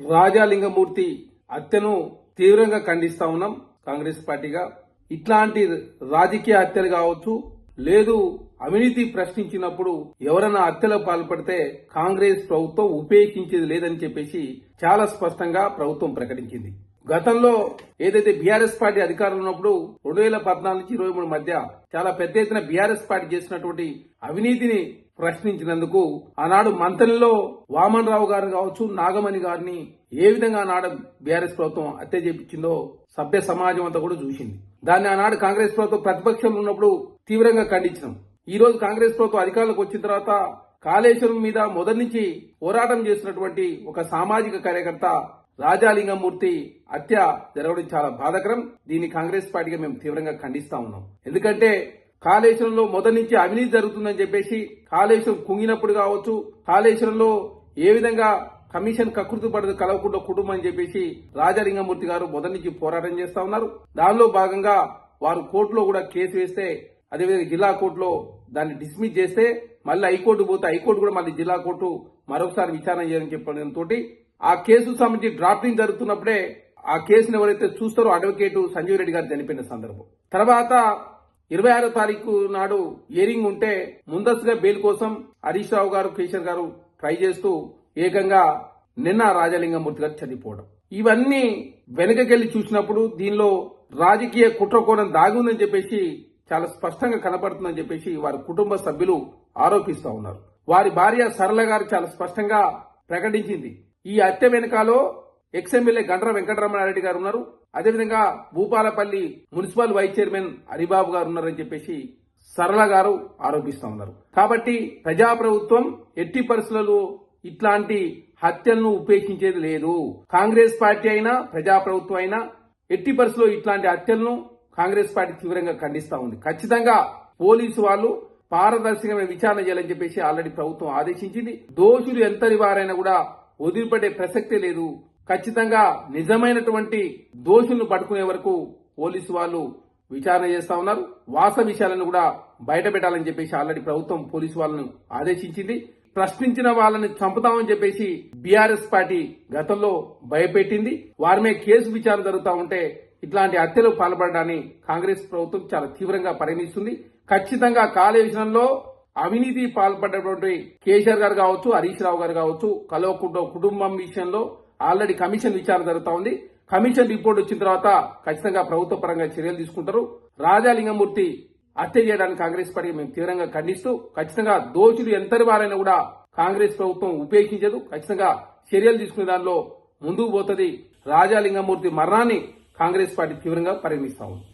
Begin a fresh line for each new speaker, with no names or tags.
రాజాలింగమూర్తి హత్యను తీవ్రంగా ఖండిస్తా ఉన్నాం. కాంగ్రెస్ పార్టీగా ఇట్లాంటి రాజకీయ హత్యలు కావచ్చు లేదు అవినీతి ప్రశ్నించినప్పుడు ఎవరైనా హత్యలో పాల్పడితే కాంగ్రెస్ ప్రభుత్వం ఉపేక్షించేది లేదని చెప్పేసి చాలా స్పష్టంగా ప్రభుత్వం ప్రకటించింది. గతంలో ఏదైతే బీఆర్ఎస్ పార్టీ అధికారంలో ఉన్నప్పుడు రెండు వేల పద్నాలుగు నుంచి ఇరవై మూడు మధ్య చాలా పెద్ద ఎత్తున బీఆర్ఎస్ పార్టీ చేసినటువంటి అవినీతిని ప్రశ్నించినందుకు ఆనాడు మంత్రుల్లో వామన్ రావు గారు కావచ్చు నాగమణి గారిని ఏ విధంగా ఆనాడు బీఆర్ఎస్ ప్రభుత్వం హత్య చేపించిందో సభ్య సమాజం అంతా కూడా చూసింది. దాన్ని ఆనాడు కాంగ్రెస్ ప్రభుత్వం ప్రతిపక్షంలో ఉన్నప్పుడు తీవ్రంగా ఖండించినాం. ఈ రోజు కాంగ్రెస్ ప్రభుత్వం అధికారంలోకి వచ్చిన తర్వాత కాళేశ్వరం మీద మొదటి నుంచి పోరాటం చేసినటువంటి ఒక సామాజిక కార్యకర్త రాజాలింగమూర్తి హత్య జరగడం చాలా బాధకరం. దీన్ని కాంగ్రెస్ పార్టీగా మేము తీవ్రంగా ఖండిస్తా ఉన్నాం. ఎందుకంటే కాళేశ్వరంలో మొదటి నుంచి అవినీతి జరుగుతుందని చెప్పేసి కాళేశ్వరం కుంగినప్పుడు కావచ్చు కాళేశ్వరంలో ఏ విధంగా కమిషన్ కకృతి పడదు కలవకుండా కుటుంబం అని చెప్పేసి రాజాలింగమూర్తి గారు మొదటి నుంచి పోరాటం చేస్తా ఉన్నారు. దానిలో భాగంగా వారు కోర్టులో కూడా కేసు వేస్తే అదేవిధంగా జిల్లా కోర్టులో దాన్ని డిస్మిస్ చేస్తే మళ్ళీ హైకోర్టు పోతే హైకోర్టు కూడా మళ్ళీ జిల్లా కోర్టు మరొకసారి విచారణ చేయాలని చెప్పడంతో ఆ కేసు సంబంధించి డ్రాఫ్టింగ్ జరుగుతున్నప్పుడే ఆ కేసును ఎవరైతే చూస్తారో అడ్వకేటు సంజీవ్ రెడ్డి గారు చనిపోయిన సందర్భం. తర్వాత ఇరవై ఆరో తారీఖు నాడు ఇయరింగ్ ఉంటే ముందస్తుగా బెయిల్ కోసం హరీష్ రావు గారు కేశర్ గారు ట్రై చేస్తూ ఏకంగా నిన్న రాజలింగమూర్తి గారు చనిపోవడం. ఇవన్నీ వెనకకెళ్ళి చూసినప్పుడు దీనిలో రాజకీయ కుట్రకోణం దాగి ఉందని చెప్పేసి చాలా స్పష్టంగా కనపడుతుందని చెప్పేసి వారి కుటుంబ సభ్యులు ఆరోపిస్తూ ఉన్నారు. వారి భార్య సరళ గారు చాలా స్పష్టంగా ప్రకటించింది. ఈ హత్య వెనకాలో ఎక్స్ఎమ్మెల్యే గండ్ర వెంకటరమణారెడ్డి గారు ఉన్నారు అదేవిధంగా Bhupalpally municipal vice chairman Haribabu గారు ఉన్నారని చెప్పేసి సరళ గారు ఆరోపిస్తా ఉన్నారు. కాబట్టి ప్రజాప్రభుత్వం ఎట్టి పరిస్థితులలో ఇట్లాంటి హత్యలను ఉపేక్షించేది లేదు. కాంగ్రెస్ పార్టీ అయినా ప్రజాప్రభుత్వం అయినా ఎట్టి పరిస్థితుల్లో ఇట్లాంటి హత్యలను కాంగ్రెస్ పార్టీ తీవ్రంగా ఖండిస్తా ఉంది. ఖచ్చితంగా పోలీసు వాళ్ళు పారదర్శకమైన విచారణ చేయాలని చెప్పేసి ఆల్రెడీ ప్రభుత్వం ఆదేశించింది. దోషులు ఎంతటి వారైనా కూడా వదిలిపెట్టే ప్రసక్తే లేదు. ఖచ్చితంగా నిజమైనటువంటి దోషులను పట్టుకునే వరకు పోలీసు వాళ్ళు విచారణ చేస్తా ఉన్నారు. వాస విషయాలను కూడా బయట పెట్టాలని చెప్పేసి ఆల్రెడీ ప్రభుత్వం పోలీసు వాళ్ళను ఆదేశించింది. ప్రశ్నించిన వాళ్ళని చంపుతామని చెప్పేసి బీఆర్ఎస్ పార్టీ గతంలో భయపెట్టింది. వారి మీద కేసు విచారణ జరుగుతూ ఉంటే ఇట్లాంటి హత్యలు పాల్పడడాన్ని కాంగ్రెస్ ప్రభుత్వం చాలా తీవ్రంగా పరిగణిస్తుంది. ఖచ్చితంగా కాళేశ్వరంలో అవినీతి పాల్పడ్డటువంటి కేసీఆర్ గారు కావచ్చు హరీష్ రావు గారు కావచ్చు కలవకుంట కుటుంబం విషయంలో ఆల్రెడీ కమిషన్ విచారణ జరుగుతా ఉంది. కమిషన్ రిపోర్ట్ వచ్చిన తర్వాత ఖచ్చితంగా ప్రభుత్వ పరంగా చర్యలు తీసుకుంటారు. రాజాలింగమూర్తి హత్య చేయడానికి కాంగ్రెస్ పార్టీ మేము తీవ్రంగా ఖండిస్తూ ఖచ్చితంగా దోషులు ఎంతటి వారైనా కూడా కాంగ్రెస్ ప్రభుత్వం ఉపేక్షించదు. ఖచ్చితంగా చర్యలు తీసుకునే దానిలో ముందుకు పోతుంది. రాజాలింగమూర్తి మరణాన్ని కాంగ్రెస్ పార్టీ తీవ్రంగా పరిగణిస్తా ఉంది.